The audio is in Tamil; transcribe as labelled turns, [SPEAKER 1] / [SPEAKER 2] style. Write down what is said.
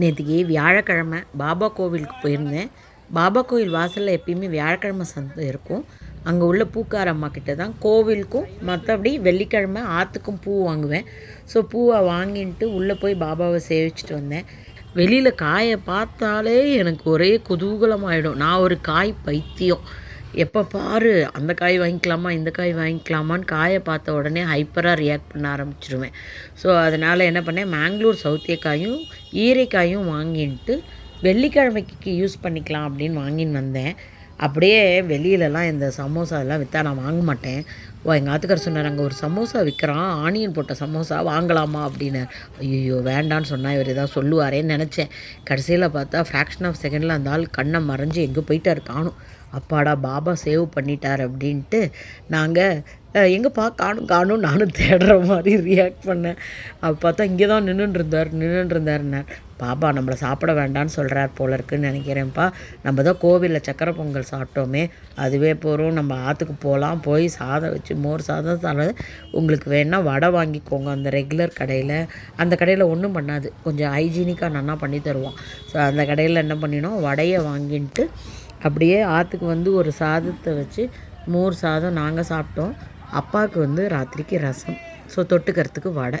[SPEAKER 1] நேற்றுக்கு வியாழக்கிழமை பாபா கோவிலுக்கு போயிருந்தேன். பாபா கோவில் வாசலில் எப்பயுமே வியாழக்கிழமை சந்தை இருக்கும். அங்கே உள்ள பூக்கார அம்மா கிட்ட தான் கோவிலுக்கும் மற்றபடி வெள்ளிக்கிழமை ஆற்றுக்கும் பூ வாங்குவேன். ஸோ பூவை வாங்கிட்டு உள்ளே போய் பாபாவை சேவிச்சிட்டு வந்தேன். வெளியில் காயை பார்த்தாலே எனக்கு ஒரே குதூகலமாயிடும். நான் ஒரு காய் பைத்தியம். எப்போ பாரு அந்த காய் வாங்கிக்கலாமா இந்த காய் வாங்கிக்கலாமான்னு காயை பார்த்த உடனே ஹைப்பராக ரியாக்ட் பண்ண ஆரம்பிச்சிருவேன். ஸோ அதனால் என்ன பண்ணேன் மேங்களூர் சவுத்தியக்காயும் ஈரைக்காயும் வாங்கிட்டு வெள்ளிக்கிழமைக்கு யூஸ் பண்ணிக்கலாம் அப்படின்னு வாங்கின்னு வந்தேன். அப்படியே வெளியிலலாம் இந்த சமோசா எல்லாம் விற்றா நான் வாங்க மாட்டேன். ஓ எங்கள் ஆத்துக்கார் சொன்னார் அங்கே ஒரு சமோசா விற்கிறான் ஆனியன் போட்ட சமோசா வாங்கலாமா அப்படின்னு. ஐயோ வேண்டான்னு சொன்னால் இவர் ஏதாவது சொல்லுவாரேன்னு நினச்சேன். கடைசியில் பார்த்தா ஃப்ராக்ஷன் ஆஃப் செகண்டில் அந்த ஆள் கண்ணை மறைஞ்சு எங்கே போயிட்டார் காணும். அப்பாடா பாபா சேவ் பண்ணிட்டார் அப்படின்ட்டு நாங்கள் எங்கேப்பா? காணும் காணும். நானும் தேடுற மாதிரி ரியாக்ட் பண்ணேன். அப்போ பார்த்தா இங்கே தான் நின்றுட்டு இருந்தார் பாப்பா நம்மளை சாப்பிட வேண்டாம்னு சொல்கிறார் போல இருக்குன்னு நினைக்கிறேன்ப்பா. நம்ம தான் கோவிலில் சக்கரை பொங்கல் சாப்பிட்டோமே. அதுவே போகிறோம் நம்ம ஆற்றுக்கு போகலாம் போய் சாதம் வச்சு மோர் சாதம் சாதம் உங்களுக்கு வேணால் வடை வாங்கிக்கோங்க அந்த ரெகுலர் கடையில். அந்த கடையில் ஒன்றும் பண்ணாது. கொஞ்சம் ஹைஜீனிக்காக நல்லா பண்ணி தருவோம் ஸோ அந்த கடையில் என்ன பண்ணினோம்? வடையை வாங்கிட்டு அப்படியே ஆற்றுக்கு வந்து ஒரு சாதத்தை வச்சு மோர் சாதம் நாங்கள் சாப்பிட்டோம். அப்பாவுக்கு வந்து ராத்திரிக்கு ரசம். ஸோ தொட்டுக்கிறதுக்கு வடை.